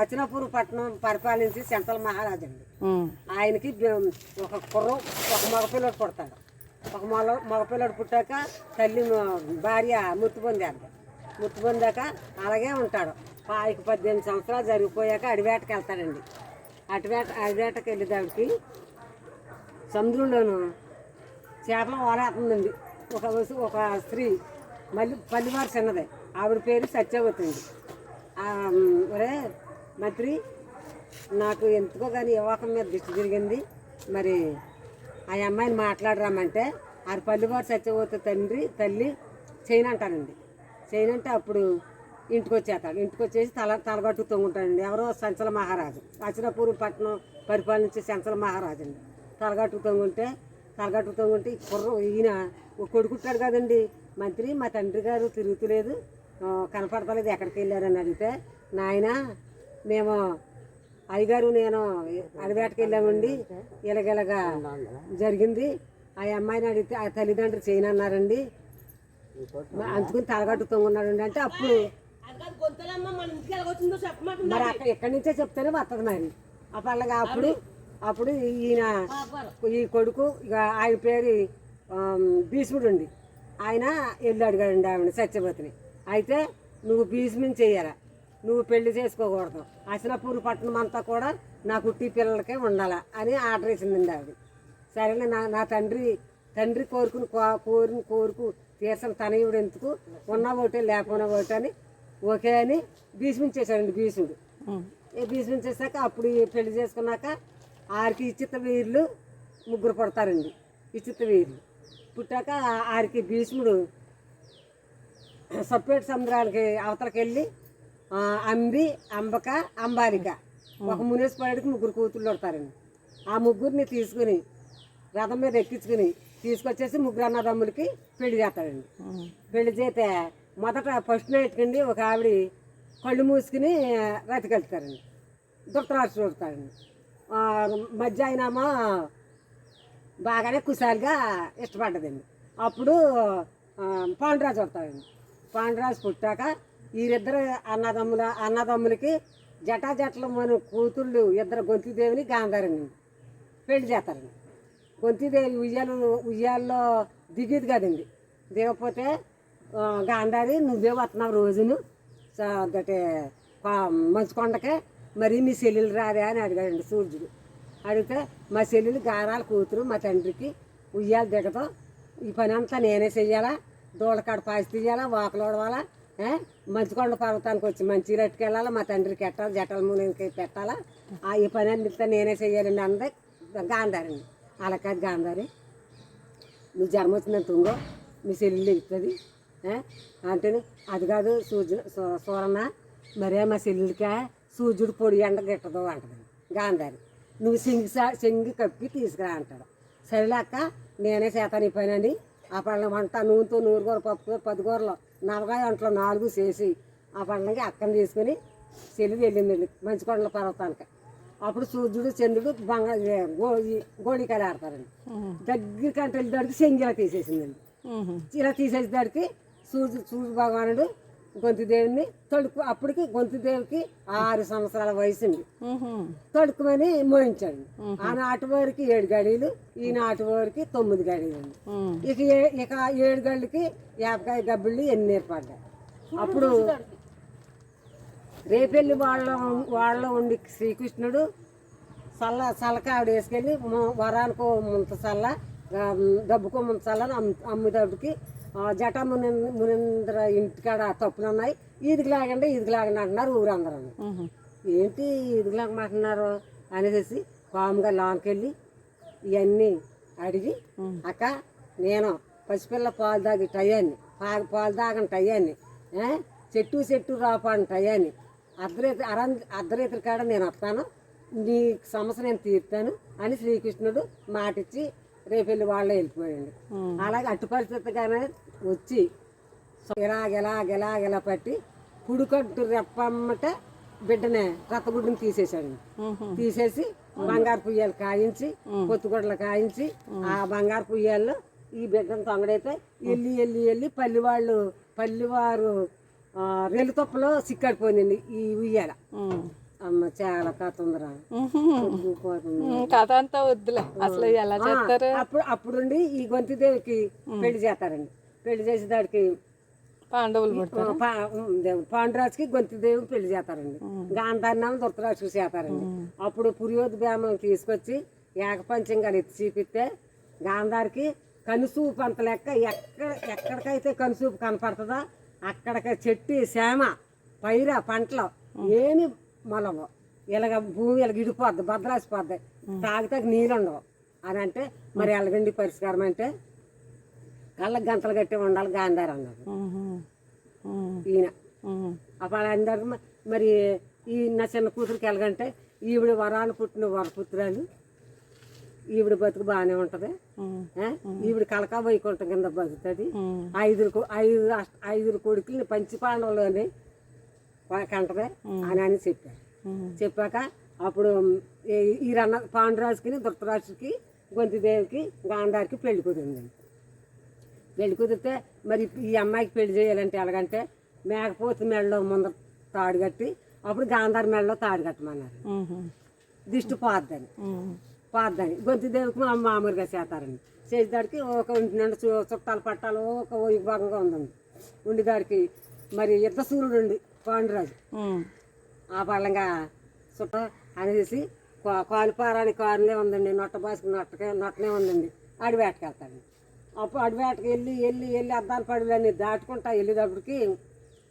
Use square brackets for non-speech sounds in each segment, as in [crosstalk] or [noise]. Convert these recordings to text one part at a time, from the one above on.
అచనాపూర్ పట్టణం పరిపాలించి చెంతల మహారాజు అండి. ఆయనకి ఒక కుర్రం ఒక మగపిల్లడు పుడతాడు. ఒక మగ మగపిల్లడు పుట్టాక తల్లి భార్య ముత్తు పొందాక ముత్తు పొందాక అలాగే ఉంటాడు. పాయికి పద్దెనిమిది సంవత్సరాలు జరిగిపోయాక అడివేటకి వెళ్తాడండి. అటువేట అడివేటకి వెళ్ళేదానికి సముద్రంలోను చేపలు ఓలేస్తుందండి ఒక ఒక స్త్రీ. మళ్ళీ పల్లివారు చిన్నదే. ఆవిడ పేరు సత్యవతి అండి. ఒరే మంత్రి నాకు ఎందుకో కానీ యువకం మీద దిష్టి తిరిగింది. మరి ఆ అమ్మాయిని మాట్లాడరామంటే ఆ పల్లివారు సత్యవతి తండ్రి తల్లి చైన్ అంటానండి చైన్ అంటే అప్పుడు ఇంటికి వచ్చేస్తాడు ఇంటికి వచ్చేసి తల తలగట్టు తొంగుంటాడండి. ఎవరో సంచల మహారాజు. అచినపూర్ పట్టణం పరిపాలించే సంచల మహారాజు అండి తలగట్టు తొంగుంటే తలగట్టు తొంగుంటే కుర్ర ఈయన కొడుకుంటాడు కదండి. మంత్రి మా తండ్రి గారు తిరుగుతులేదు. కనపడతలేదు ఎక్కడికి వెళ్ళారని అడిగితే నాయన మేము అయ్యగారు నేను అడివేటకి వెళ్ళామండి. ఇలాగిలగా జరిగింది. ఆ అమ్మాయిని అడిగితే ఆ తల్లిదండ్రులు చేయనన్నారండి. మరి అందుకుని తలగట్టు తొంగున్నాడండి. అంటే అప్పుడు మరి అక్కడ ఎక్కడి నుంచే చెప్తేనే వస్తుంది మరి. ఆ అప్పుడు అప్పుడు ఈయన ఈ కొడుకు ఇక ఆయన పేరు భీష్ముడు అండి. ఆయన వెళ్ళి అడిగాడండి ఆవిడ సత్యవతిని అయితే నువ్వు భీష్ముని చెయ్యాలా నువ్వు పెళ్ళి చేసుకోకూడదు. అసనపూర్ పట్టణం అంతా కూడా నా కుట్టి పిల్లలకే ఉండాలా అని ఆర్డర్ వేసిందండి ఆవిడ. సరేలే నా నా తండ్రి తండ్రి కోరుకుని కో- కోరిన కోరుకు తీర్చిన తనయుడు ఎందుకు? ఉన్న ఒకటే లేకపోయినా ఒకటే అని ఓకే అని భీష్మించేశాడండి భీష్ముడు భీష్మించేశాక అప్పుడు పెళ్ళి చేసుకున్నాక ఆరికి ఇచ్చిత వీరులు ముగ్గురు పడతారండి. ఇచ్చిత వీరులు పుట్టాక ఆరికి భీష్ముడు సపరేట్ సముద్రాలకి అవతలకి వెళ్ళి అంబి అంబక అంబాలిక. ఒక మునేశ్వరుడికి ముగ్గురు కూతుళ్ళు పడతారండి ఆ ముగ్గురిని తీసుకుని రథం మీద ఎక్కించుకుని తీసుకొచ్చేసి ముగ్గురు అన్నదమ్ములకి పెళ్ళి చేస్తాడండి. పెళ్ళి చేస్తే మొదట ఫస్ట్ నైట్ కండి ఒక ఆవిడ కళ్ళు మూసుకుని రతికెళ్తారండి దుత్తరాజు చూడతాడండి మధ్య ఆయనేమో బాగానే కుశాలుగా ఇష్టపడ్డదండి. అప్పుడు పాండురాజు వస్తాడండి. పాండరాజు పుట్టాక వీరిద్దరు అన్నదమ్ముల అన్నదమ్ములకి జటాజట్లు మన కూతుళ్ళు ఇద్దరు గొంతుదేవిని గాంధారిని పెళ్ళి చేస్తారండి. గొంతుదేవి ఉయ్యాలు ఉయ్యాల్లో దిగేది కదండి. దిగకపోతే గాంధారి నువ్వే వస్తున్నావు రోజును. అంటే మంచుకొండకే మరి మీ చెల్లెలు రాదే అని అడిగాడండి సూర్యుడు. అడిగితే మా చెల్లెలు గారాల కూతురు మా తండ్రికి ఉయ్యాలు దిగదు ఈ పని అంతా నేనే చెయ్యాలా? దూడకాడ పాసి తీయాలా వాకలోడవాలా మంచుకొండ పర్వతానికి వచ్చి మంచి రెట్టుకు వెళ్ళాలా మా తండ్రికి పెట్టాలి జటల మూలకి పెట్టాలా? ఆ ఈ పని అంతా నేనే చెయ్యాలండి అందే గాంధారండి అలా కాదు గాంధారి నువ్వు జన్మ వచ్చిందని తుంగో మీ చెల్లెలు ఇస్తుంది అంటే అది కాదు సూర్యు సూ- సూరన్న మరే మా చెల్లెలికా సూర్యుడు పొడి ఎండ గిట్టదు అంటది గాంధారి. నువ్వు సింగి సా- సింగి కప్పి తీసుకురా అంటాడు. సరేలే అక్క నేనే చేతాను ఈ పని అని ఆ పళ్ళ వంట నూనెతో నూరు కూర పప్పు పది కూరలు నలభై ఒంట్లో నాలుగు చేసి ఆ పళ్ళకి అక్కని తీసుకుని చెల్లి వెళ్ళిందండి మంచుకొండల పర్వతానికి అప్పుడు సూర్యుడు చంద్రుడు బంగా గోళికాయలు ఆడతారండి. దగ్గర కంటే వెళ్ళేదానికి చెంగిలా తీసేసిందండి. ఇలా తీసేసేదానికి సూర్యు సూర్య భగవానుడు గొంతుదేవిని తొడుకు అప్పటికి గొంతుదేవికి ఆరు సంవత్సరాల వయసు ఉంది. తొడుకుమని మోయించాడు. ఆ నాటి వారికి ఏడు గడియలు ఈ నాటి వారికి తొమ్మిది ఉమ్. ఇక ఇక ఏడు గళ్ళకి యాపకాయ గబ్బిళ్ళు ఎన్ని ఏర్పడ్డాయి? అప్పుడు రేపెళ్ళి వాళ్ళ వాళ్ళలో ఉండి శ్రీకృష్ణుడు చల్ల చల్లక ఆవిడ వేసుకెళ్ళి వరానికో ముంత చల్ల డబ్బుకో ముంత చల్ల అని అమ్ము అమ్ముదబ్బుకి జటా ముని మునింద్ర ఇంటికాడ తప్పులు ఉన్నాయి. ఈదికి లాగండి ఈదికి లాగండి అంటున్నారు ఊరందరూ. ఏంటి ఈదికి లాగమంటున్నారు అనేసి లోనికి వెళ్ళి ఇవన్నీ అడిగి అక్క నేను పసిపిల్ల పాలు తాగి టయాన్ని పాలు పాలు తాగని టయాన్ని? చెట్టు చెట్టు రాపాని టయాన్ని అర్ధరేత్రి అర అర్ధరేత్రి కాడ నేను వస్తాను. నీ సమస్య నేను తీరుతాను అని శ్రీకృష్ణుడు మాటిచ్చి రేపెళ్ళి వాళ్ళే వెళ్ళిపోయాడు అలాగే అటు పరిస్థితిగానే వచ్చి సో ఇలాగ ఇలాగ ఇలాగ ఇలా పట్టి పుడుకట్టు రెప్పమ్మట బిడ్డనే రత్తగుడ్డుని తీసేశాడు ఉమ్. తీసేసి బంగారు పుయ్యాలు కాయించి పొత్తుగొడ్లు కాయించి ఆ బంగారు పుయ్యాల్లో ఈ బిడ్డను తొంగడైతే వెళ్ళి వెళ్ళి వెళ్ళి పల్లి వాళ్ళు పల్లివారు ఆ, రెల్లు తొప్పలో సిక్కడిపోయిందండి ఈ ఉయ్యాల. అమ్మ చాలా కథ ఉందిరా. కథ అంతా వద్దులే. అసలు ఎలా చేస్తారు అప్పుడు అప్పుడుండి ఈ గొంతిదేవికి పెళ్ళి చేస్తారండి. పెళ్ళి చేసేదానికి పాండవులు పుడతారు. పాండురాజుకి గొంతిదేవికి పెళ్ళి చేస్తారండి. గాంధారినామ దుర్తరాజుకి చేస్తారండి. అప్పుడు పురియోధ బ్రాహ్మణులు తీసుకొచ్చి ఏకపంచంగా ఎత్తి చూపిస్తే గాంధారికి కనుసూపు అంత లెక్క ఎక్కడ ఎక్కడికైతే కనుసూపు కనపడుతుందో అక్కడికి చెట్టు సేమ పైర పంటలు ఏమి మొలవు ఇలాగ భూమి ఇలాగ ఇడిపోద్ది భద్రాసిపోద్ది. తాగితే నీళ్ళు ఉండవు అని అంటే మరి ఎలాగండి పరిష్కారం అంటే కళ్ళకి గంటలు కట్టి ఉండాలి గాంధారి. ఉమ్. ఈయన. అప్పుడు మరి ఈ నా చిన్న కూతురికి ఎలాగంటే ఈవిడ వరాలు పుట్టిన వరపుత్రాలు ఈవిడ బతుకు బాగానే ఉంటుంది? ఈవిడ కలకా వైకుంఠం కింద బతుకుతుంది. ఐదు అష్ట- ఐదుగురు కొడుకుల్ని పంచి పాండవులు అని కంటదే అని అని చెప్పారు. చెప్పాక అప్పుడు ఈ- రన్న పాండురాజుకి దుర్తరాజుకి గొంతిదేవికి గాంధారికి పెళ్ళి కుదిరిందండి పెళ్ళి కుదిరితే మరి ఈ అమ్మాయికి పెళ్ళి చేయాలంటే ఎలాగంటే మేకపోతు మెడలో ముందర తాడు కట్టి అప్పుడు గాంధారి మెడలో తాడు కట్టమన్నారు. దిష్టి పోద్దని. పోద్దని. గొంతిదేవికి మా మామూలుగా చేస్తారండి. చేసేదానికి ఒక ఇంటి నుండి చుట్టాలు పట్టాలు ఒక విభాగంగా ఉందండి. ఉండిదానికి మరి యుద్ధ సూర్యుడు ఉండి పాండురాజు. ఆ పళ్ళంగా చుట్ట అనేసి కా- కాలుపారాని కారులే ఉందండి. నొట్ట బాసుకు నొట్టకే నొట్టనే ఉందండి. అడివేటకి వెళ్తాడు. అప్పుడు అడివేటకి వెళ్ళి వెళ్ళి వెళ్ళి అద్దాల పడులన్నీ దాటుకుంటా వెళ్ళేటప్పటికి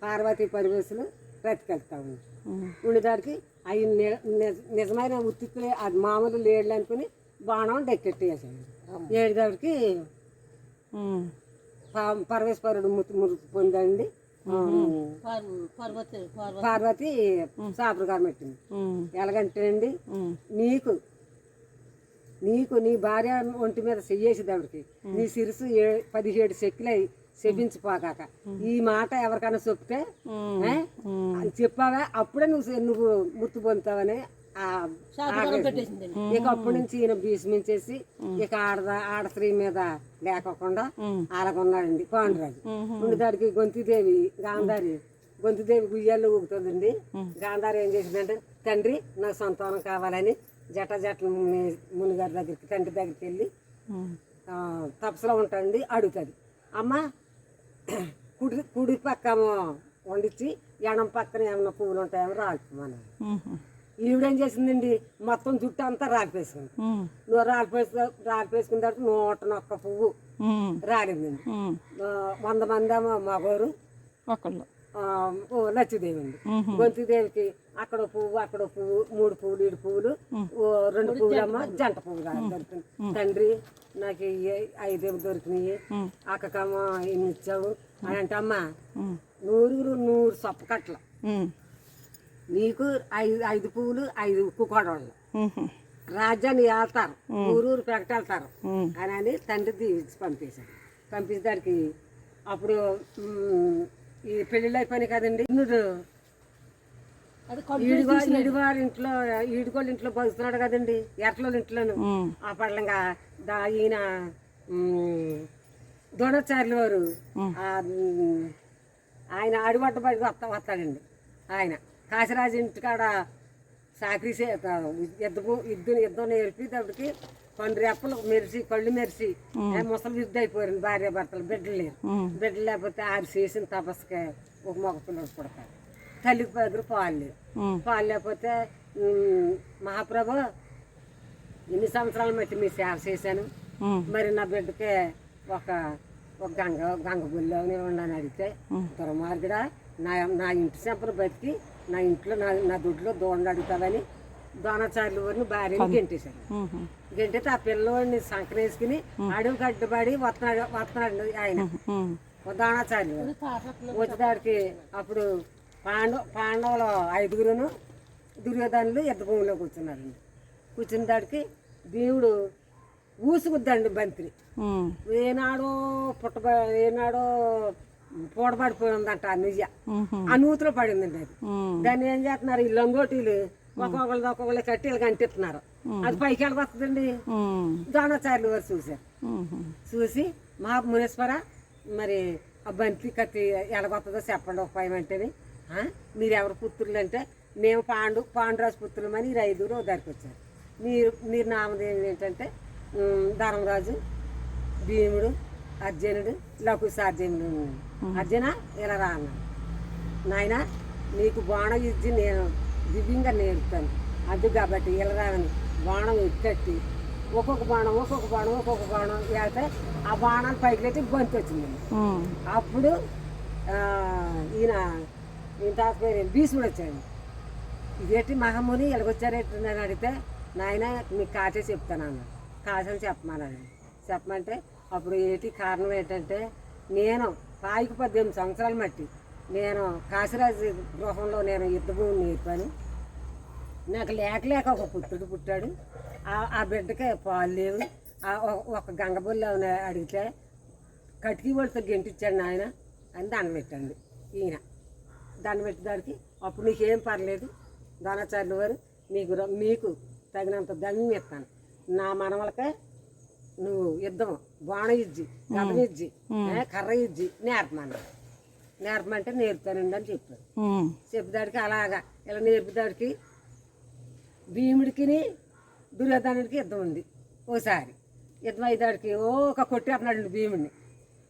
పార్వతీ పరివేశులు బ్రతికెళ్తాము ఉమ్. ఉండేదానికి అవి నిజమైన ఉత్తిత్తులే అది మామూలు లేడ్లు అనుకుని బాణం డెక్కెట్టేసాడు. ప- పరమేశ్వరుడు మృతి మృతి పొందండి పార్వతి సాపురు గారు పెట్టింది ఉమ్. ఎలాగంటే అండి ఉమ్. నీకు నీకు నీ భార్య ఒంటి మీద చెయ్యేసింది ఆవిడకి నీ సిరుసు పదిహేడు చెక్కులై చెప్పించిపోకాక ఈ మాట ఎవరికైనా చెప్తే చెప్పావా అప్పుడే నువ్వు నువ్వు మృతి పొందుతావని. ఇక అప్పటి నుంచి ఈయన భీష్మించేసి ఇక ఆడద ఆడ స్త్రీ మీద లేకోకుండా అలాగున్నాడండి పాండురాజు. ఉండేదానికి గొంతిదేవి గాంధారి. గొంతిదేవి గుయ్యాల్లో ఊగుతుందండి. గాంధారి ఏం చేసిందంటే తండ్రి నాకు సంతానం కావాలని జట జట ముని మునిగారి దగ్గరికి తండ్రి దగ్గరికి వెళ్ళి తపస్సులో ఉంటాడండి అడుగుతుంది అమ్మ కుడి కుడి పక్కమో వండించి ఎడం పక్కన ఏమన్నా పువ్వులు ఉంటాయేమో రాలిపోమన్నారు ఉహుం. ఈవిడేం చేసిందండి? మొత్తం జుట్టు అంతా రాలిపేసుకుంది. నువ్వు రాలిపేసు రాలిపేసుకున్న తర్వాత నూట నొక్క పువ్వు. రాలిందండి. వంద మంది మగోరు ఒకళ్ళు. లచ్చిదేవి అండి. గొంతిదేవికి అక్కడ పువ్వు అక్కడ పువ్వు మూడు పువ్వులు ఏడు పువ్వులు ఓ రెండు పువ్వులమ్మ జంట పువ్వు కాదు దొరికింది తండ్రి నాకు ఈ ఐదేమి దొరికినాయి. అక్కకమ్మ ఇన్ని ఇచ్చావు? అని అంటే అమ్మ. నూరుగురు నూరు సొప్ప కట్టలు. ఉమ్. నీకు ఐదు ఐదు పువ్వులు ఐదు కుక్కడోళ్ళు ఉహుం. రాజ్యాన్ని వెళ్తారు ఊరూరు పెకటెళ్తారు ఉమ్. అని అని తండ్రి దీవించి పంపేశాడు పంపించడానికి అప్పుడు ఈ పెళ్ళిళ్ళు అయిపోయినాయి కదండి. ఇన్నుడు ఈడుగో ఈడుగారి ఇంట్లో ఈడుగోళ్ళ ఇంట్లో బతుకుతున్నాడు కదండి. ఎట్ల ఇంట్లోను. ఆ పళ్ళంగా దా ఈయన ద్రోణాచార్యుల వారు ఆయన అడుగొట్ట బయటకు వస్తా వస్తాడండి. ఆయన. కాశీరాజు ఇంటికాడ సాకరీ యుద్ధము యుద్ధం యుద్ధం నేర్పేటప్పటికి కొన్ని రెప్పలు మెరిసి కళ్ళు మెరిసి ముసలి యుద్ధ అయిపోయారు భార్య భర్తలు బిడ్డలు లేరు. బిడ్డలు లేకపోతే ఆరు చేసిన తపస్సుకి ఒక మగ పిల్లడు పుడతాడు తల్లికి దగ్గర పాలు లేవు. పాలు లేకపోతే మహాప్రభు ఎన్ని సంవత్సరాలు బట్టి మీ సేవ చేశాను. మరి నా బిడ్డకి ఒక ఒక గంగ గంగ గుళ్ళో ఉండని అడిగితే దుర్మార్గుడా నా నా ఇంటి చెంపలు బతికి నా ఇంట్లో నా నా దుడ్లో దోండ అడుగుతావని దోణాచార్యుల వారిని భార్యని గెంటేశాడు. గెంటితే ఆ పిల్లవాడిని సంకరేసుకుని అడవి కట్టుబడి వస్తున్నాడు వస్తున్నాడు ఆయన. దోణాచార్యులు. వచ్చేదాడికి అప్పుడు పాండవ పాండవులు ఐదుగురును దుర్యోధనులు ఎద్ద భూమిలో కూర్చున్నారండి కూర్చున్న దాడికి దేవుడు ఊసుకుద్దండి బంతిని. ఏనాడో పుట్టబ ఏనాడో పూడబడిపోయి ఉందంట ఆ నిజ. ఆ నూతిలో పడిందండి అది. దాన్ని ఏం చేస్తున్నారు ఈ లంగోటీలు ఒక్కొక్కళ్ళు ఒక్కొక్కళ్ళు కట్టెలు కంటిస్తున్నారు అది పైకి వెళ్ళి ఉమ్. ద్రోణాచార్యులు వారు చూశారు. చూసి మహా మునేశ్వర మరి ఆ బంతి కత్తి ఎలాగొస్తుందో చెప్పండి ఉపాయం అంటేని ఆ? మీరు ఎవరు పుత్రులు అంటే మేము పాండు పాండురాజు పుత్రులమని ఈ ఐదుగురు ఓ దగ్గరికి వచ్చారు మీరు మీరు నామదేవి ఏంటంటే ధర్మరాజు భీముడు అర్జునుడు లఘు సార్జనుడు అర్జున ఇలా రా అన్నాడు. నాయన నీకు బాణం ఇచ్చి నేను దివ్యంగా నేర్పుతాను. అది కాబట్టి ఇలా రాని బాణం ఎక్కట్టి ఒక్కొక్క బాణం ఒక్కొక్క బాణం ఒక్కొక్క బాణం వేస్తే ఆ బాణాలు పైకి లేచి బంతి వచ్చిందండి అప్పుడు ఈయన ఈయన తాత పేరు భీష్ముడు వచ్చాడు. ఇదేంటి మహముని ఎలాగొచ్చారేంటి అని అడిగితే నాయన మీకు కాచే చెప్తాను అన్నాడు. కాచని చెప్పమన్నాడు. చెప్పమంటే అప్పుడు ఏటి కారణం ఏంటంటే నేను పాయికి పద్దెనిమిది సంవత్సరాలు మట్టి. నేను కాశీరాజు గృహంలో నేను యుద్ధభూమి నేర్పాను నాకు లేక లేక ఒక పుత్రుడు పుట్టాడు. ఆ- బిడ్డకి పాలు లేవు. ఒక- ఒక గంగబుల్లి అడిగితే కటికీ వాళ్ళతో గెంటిచ్చాడు నాయన అని దండం పెట్టండి ఈయన. దండం పెట్టేదానికి అప్పుడు నీకేం పర్లేదు. దానాచార్యుల వారు మీకు మీకు తగినంత ధన్యం ఇస్తాను. నా మనవలకే నువ్వు యుద్ధం బాణం ఇజ్జి గదం ఇజ్జి కర్ర ఇజ్జి నేర్పమన్నా నేర్పమంటే నేర్పుతానండి అని చెప్పాడు. ఉమ్, చెప్పుదాడికి అలాగా ఇలా నేర్పుదాడికి భీముడికి దుర్యోధనుడికి యుద్ధం ఉంది ఓసారి. యుద్ధం అయ్యేదాడికి ఓ ఒక కొట్టేస్తున్నాడు భీముడిని.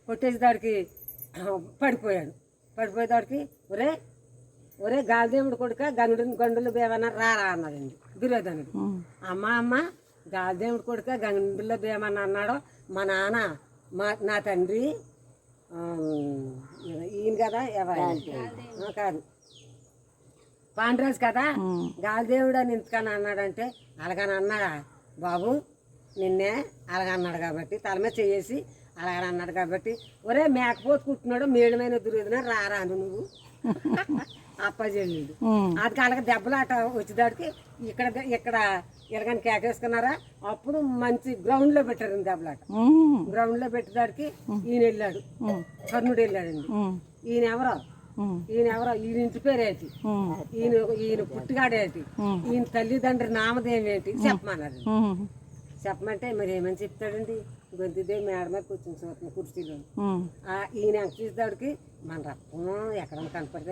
కొట్టేసేదాడికి పడిపోయాడు. పడిపోయేదాడికి ఒరే ఒరే గాలిదేవుడు కొడుక గండు గండులు బేమన్న రారా అన్నాడండి దుర్యోధనుడు. అమ్మ అమ్మ గాలిదేవుడు కొడుక గండుల్లో బేమన్న అన్నాడు. మా నాన్న మా నా తండ్రి ఈయన కదా ఎవరు? కాదు. పాండరాజు కదా? గాలిదేవుడు అని ఎందుకని అన్నాడంటే అలాగని అన్నాడా? బాబు నిన్నే అలాగన్నాడు కాబట్టి తల మీద చేసి అలాగని అన్నాడు కాబట్టి ఒరే మేకపోతు కుట్టినాడు మేడమైన దుర్యోధన రారాను నువ్వు? [laughs] అప్పజెల్లుడు ఉమ్, అది అలాగ దెబ్బలాట వచ్చేదాడికి ఇక్కడ ఇక్కడ ఎలాగని కేకేసుకున్నారా అప్పుడు మంచి గ్రౌండ్లో పెట్టారు దెబ్బలాట. ఉమ్, గ్రౌండ్లో పెట్టేదాడికి ఈయన వెళ్ళాడు. కర్ణుడు వెళ్ళాడండి. ఈయన ఎవరో? ఈయన ఎవరో? ఈయన ఇంటి పేరేంటి ఈయన ఈయన పుట్టిగాడేంటి. ఈయన తల్లిదండ్రి నామదేం ఏంటి? చెప్పమన్నాడు ఉమ్, చెప్పమంటే మరి ఏమని చెప్తాడండి? గొంతుదేవి మేడ మీద కూర్చుని చూస్తున్న కుర్చీలో ఈయన చూసేదాడికి మన రక్తం ఎక్కడ కనపడితే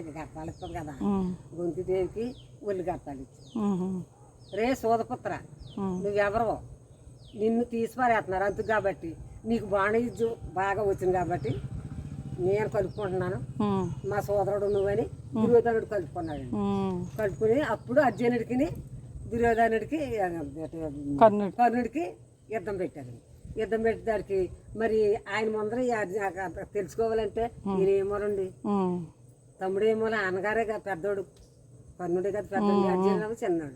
ఇస్తుంది కదా. ఉమ్, గొంతుదేవికి ఒళ్ళు గర్తాలు ఇచ్చి. రే సోదపుత్ర నువ్వెవరో? నిన్ను తీసిపారేస్తున్నారు అంతకు కాబట్టి. నీకు బాణిజ్యం బాగా వచ్చింది కాబట్టి నేను కలుపుకుంటున్నాను. మా సోదరుడు నువ్వని దుర్యోధనుడు కలుపుకున్నాడు. కలుపుకుని అప్పుడు అర్జునుడికి దుర్యోధనుడికి కర్ణుడు కర్ణుడికి. యుద్ధం పెట్టారు యుద్ధం పెట్టేదానికి మరి ఆయన ముందర తెలుసుకోవాలంటే ఈయన ఏమోరండి ఉమ్, తమ్ముడు ఏమో అన్నగారే కదా పెద్దోడు. కర్ణుడే కదా పెద్దోడు. అర్జునుడు చిన్నాడు.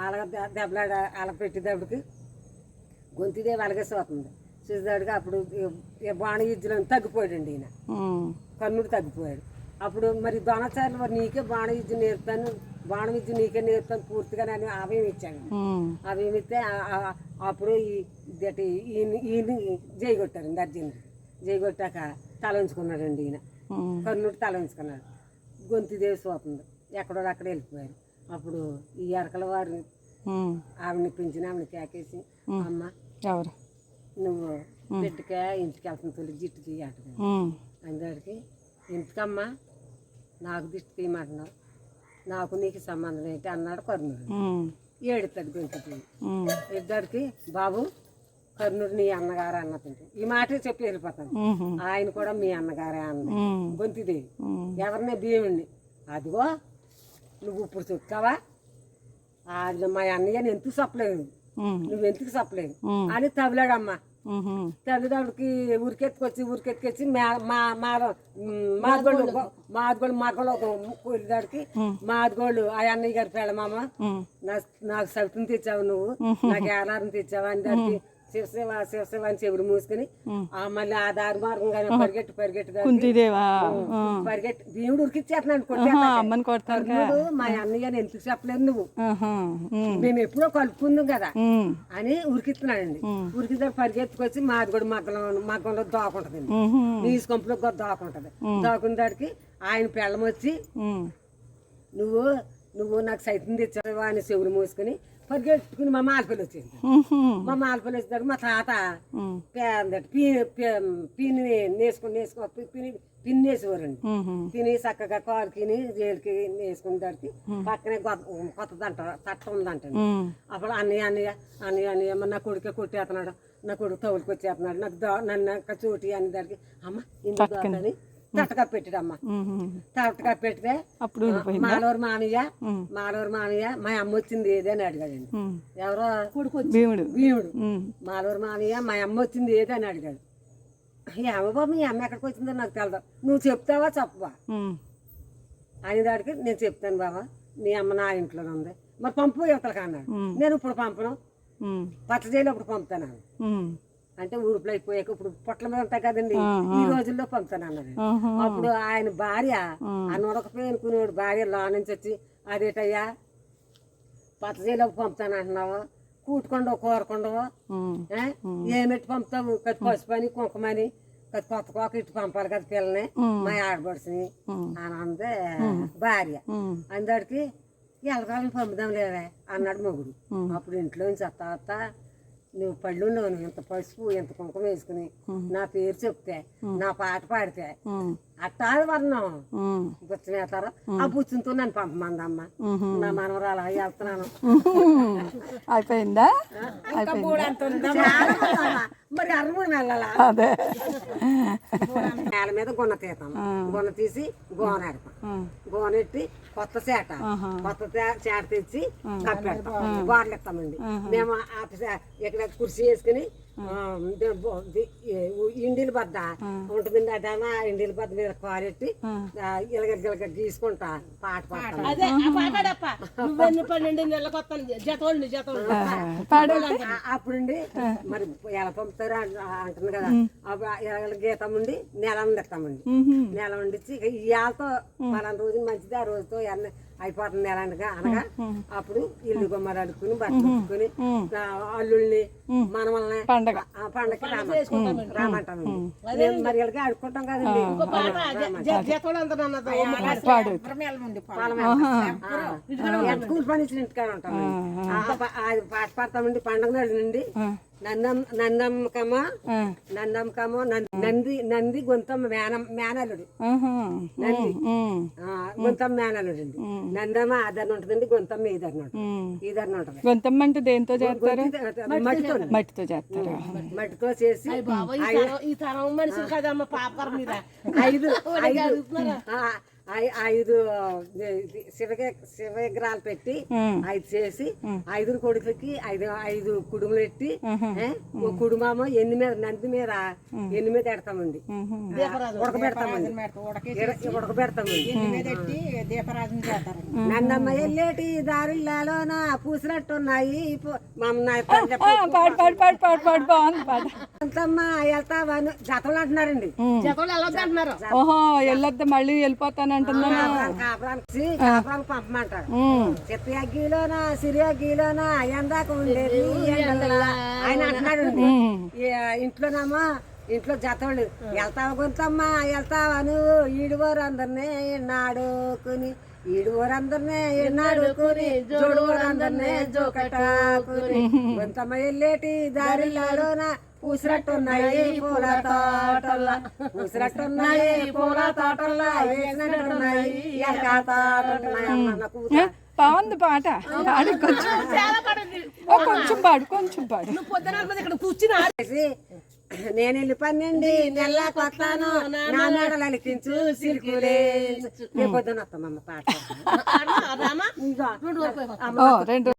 అలాగ దెబ్బలాడ అలా పెట్టేటప్పటికి గొంతుదేవి అలాగే చూస్తుంది చూసేదాడికి అప్పుడు బాణ యుద్ధంలో తగ్గిపోయాడండి ఈయన. కర్ణుడు తగ్గిపోయాడు. అప్పుడు మరి దొనచారులు నీకే బాణ విద్య నేర్పుతాను బాణ విద్య నీకే నేర్పుతాను పూర్తిగా అని అభయం ఇచ్చాడు ఉమ్, అభయం ఇస్తే అప్పుడు ఈ ఈయన ఈయన జైగొట్టారండి అర్జునుడు జైగొట్టాక తల ఉంచుకున్నాడండి ఈయన. కర్ణుడు తల ఉంచుకున్నాడు. గొంతుదేవి సోతుంది ఎక్కడో అక్కడ వెళ్ళిపోయారు అప్పుడు ఈ ఎరకల వారు. ఆవిడని పెంచిన ఆవిడని కేకేసి అమ్మ ఎవరు? నువ్వు బిడ్డకే ఇంటికి వెళ్తున్న తొలి జిట్టు ఉమ్, అందరికి ఎందుకమ్మా? నాకు దిష్టి తీయమంటున్నావు. నాకు నీకు సంబంధం ఏంటి అన్నాడు కర్ణుడు. ఏడుతాడు ఉమ్, ఇద్దరికి బాబు కర్ణుడు నీ అన్నగారు అన్నదంటే ఈ మాటే చెప్పి వెళ్ళిపోతాను. ఆయన కూడా మీ అన్నగారే అన్నది ఉమ్, గొంతుదేవి ఎవరినే భీముడిని అదిగో నువ్వు ఇప్పుడు చెప్తావా? మా అన్నయ్యని ఎందుకు చెప్పలేదు? నువ్వు ఎందుకు చెప్పలేదు. అని తగిలాడమ్మా తల్లిదండ్రులకి మా మా మాదిగోళ్ళు మాదిగోళ్ళు మగలు వెళ్ళేదాడికి మాదిగోళ్ళు ఆ అన్నయ్య గారి ఉమ్, నాకు నాకు సవితిని తెచ్చావు నువ్వు నాకు ఏలారం తెచ్చావు అని దానికి శివసేవ శివసేవ అని చెవులు మూసుకుని ఆ మళ్ళీ ఆ దారి మార్గంగానే పరిగెట్టి పరిగెట్టి కుంతిదేవా? పరిగెట్టి. భీముడు ఉరికిచ్చేస్తున్నాడు. అమ్మని మా అన్నయ్యని ఎందుకు చెప్పలేదు నువ్వు? మేము ఎప్పుడో కలుపుకుందాం కదా అని ఉరికిస్తున్నాడండి. ఉరికితే పరిగెత్తుకొచ్చి మాది కూడా మగ్గంలో మగ్గంలో దాకుంటదండి. నీసు కొంపులో కూడా దాకుంటది. దాకున్న దానికి ఆయన పెళ్ళం వచ్చి ఉమ్, నువ్వు నువ్వు నాకు సైతం తెచ్చావా అని చెవులు మూసుకుని పరిగెట్టుకుని మా మాలపల్లి వచ్చింది. మా మాలపల్లి వచ్చేదాకా మా తాత పిన్ని నేసుకుని నేసుకో పిన్ని పిన్ని వేసేవారండి. తిని చక్కగా కాలుకిని జైలుకి వేసుకుని దానికి పక్కనే గొ- కొత్త దంట తట్ట ఉందంటండి ఉమ్. అప్పుడు అన్నయ్య అన్నయ్య అన్నయ్య అన్నయ్య నా కొడుకే కొట్టేస్తున్నాడు నా కొడుకు తవులుకి వచ్చేస్తున్నాడు నాకు దో నన్ను చోటి అని దానికి అమ్మ ఇందుకు అని తట్టగా పెట్టాడు అమ్మ ఉహుం. తట్టగా పెడితే అప్పుడు మాలూరు మామయ్య మాలూరు మామయ్య మా అమ్మ వచ్చింది ఏది అని అడిగాడండి. ఎవరో భీముడు. భీముడు. ఉమ్. మాలూరు మామయ్య మా అమ్మ వచ్చింది ఏది అని అడిగాడు. ఏమో బాబు మీ అమ్మ ఎక్కడికి వచ్చిందో నాకు తెలదు. నువ్వు చెప్తావా చెప్పవా? ఉమ్. అని దాడికి నేను చెప్తాను బాబా మీ అమ్మ నా ఇంట్లోనే ఉంది. మరి పంపు యువతలకి అన్నాడు. నేను ఇప్పుడు పంపను. ఉమ్. పచ్చ చేయలు ఇప్పుడు పంపుతాను. అంటే ఊరుపులు అయిపోయాక ఇప్పుడు పొట్ల మీద ఉంటాయి కదండి. ఈ రోజుల్లో పంపుతాను అన్నాడు ఆహా. అప్పుడు ఆయన భార్య ఆ. నుడకపోయినుకునేవాడు భార్య లో నుంచి వచ్చి అదేటయ్యా పచ్చ చేయలు పంపుతాను అంటున్నావు? కూటుకొండవు కూరకొండవు? ఏమిటి పంపుతావు? కది పసుపు అని కుంకుమని కది కొత్త కోక ఇటు పంపాలి కదా పిల్లని మా ఆడబడుచుని అని అందే భార్య. అందరికి ఎలగాలని పంపుదాం లేవే అన్నాడు మొగుడు. అప్పుడు ఇంట్లో నుంచి వస్తా వస్తా నువ్వు పళ్ళు నువ్వు ఇంత పసుపు ఇంత కుంకుమ వేసుకుని నా పేరు చెప్తే నా పాట పాడితే. అట్టాది వర్ణం. వేస్తారో ఆ బుచ్చుతో నన్ను పంపమందమ్మ. నా మనవరాలు వెళ్తున్నాను అయిపోయిందా. మరి అరమూడు వెళ్ళాలా అదే. నేల మీద గున్న తీతాం గున్న తీసి గోన ఎడతాం ఉమ్. గోనెట్టి కొత్త చేట. కొత్త చేట తెచ్చి కప్పెడతాం గోడలు ఎత్తామండి. మేము ఇక్కడ కుర్చీ వేసుకుని ఇండిలు బద్ద. ఉంటుందండి అదేమో ఇండిల బద్ద మీద కారెట్టి ఇలగ ఇలగ గీసుకుంటా పాట పాడతాం అదే ఆ పాటాడప్ప. నువ్వెన్ని పన్నెండు నెలలకు వస్తాను. జతోళ్ళు జతోళ్ళు పాడండి. ఆ- అప్పుడండి మరి ఎలా పంపుతారు అంట- అంటుంది కదా. అప్పుడు ఎలగల గీతం ఉండి నెల ఉండిస్తామండి ఉహుం. నెల వండించి ఇవాళతో పలానా రోజు మంచిది ఆ రోజుతో ఎన్న అయిపోతుంది నెల అనగా అనగా అప్పుడు ఇల్లు గుమ్మలు అడుక్కుని బట్టలు ఉతుక్కుని ఆ అల్లుల్ని మనమల్ని పండగ. ఆ పండగకి రామ- రామంటామండి మేము మరి ఇళ్ళకి ఆడుకుంటాం కదండి. స్కూల్ పని ఇచ్చిన ఇంటికాడ ఉంటాం అది పాట పాడతామండి పండగ నాడు నుండి. నందం నందమ్మకమ్మ ఆ. నందమ్మకమ్మ నం- నంది నంది గొంతమ్మ మేనం మేనల్లుడు ఆహా. నంది. గొంతమ్మ మేనల్లుడు అండి నందమ్మ ఆదరణ ఉంటుందండి గొంతమ్మ ఈదరణ ఉంటుంది. ఈదరణ ఉంటుంది గొంతమ్మ అంటే దేంతో చేస్తారు? మట్టితో మట్టితో చేస్తారు. మట్టితో చేసి ఈ తరం ఈ తరం మనుషులు కదమ్మ పాపర్ మీద. ఐదు ఐదు శివ శివ విగ్రహాలు పెట్టి. ఐదు చేసి ఐదు కొడుకులకి ఐదు ఐదు కుడుములు పెట్టి ఏ, ఓ కుడుమేమో ఎన్ని మీద నంది మీద ఎన్ని మీద ఎడతామండి? ఉహుం. ఉడకబెడతామండి ఉడకబెడతామండి నన్నమ్మ ఎల్లేటి దారిల్లాలోన పూసినట్టున్నాయి. అంతమ్మ వెళ్తావా జతలు అంటున్నారండి. ఓహో వెళ్ళొద్దు మళ్ళీ వెళ్ళిపోతానంటున్నాను కాపురానికి కాపురానికి కాపురానికి పంపమంటారు ఉమ్. చెప్పి అగ్గిలోన సిరి అగ్గిలోన ఎందాక ఉండేది ఆయన అంటున్నాడు. ఇంట్లోనమ్మా ఇంట్లో జతోళ్ళు వెళ్తావా కొంతమ్మా వెళ్తావా నువ్వు? ఈడువోరందరినీ నాడుకుని ఈడువోరందరినీ నాడుకుని జోడువోరందరినీ జోకటాకుని. కొంతమ్మ వెళ్ళేటి దారిలోన? పూసినట్టున్నాయి పూల తోటల్లా పూసినట్టున్నాయి పూల తోటల్లా వేసినట్టున్నాయి ఎలక తోటలున్నాయి అమ్మ నా కూతురు. బాగుంది పాట. పాడు కొంచెం ఓ, కొంచెం పాడు కొంచెం పాడు. నువ్వు పొద్దున ఇక్కడ కూర్చుని నేను వెళ్ళి పన్నెండు నెల కొత్తాను నా మేడలు అలికించు సిరుకులే. పొద్దున వస్తామమ్మ పాట. రెండు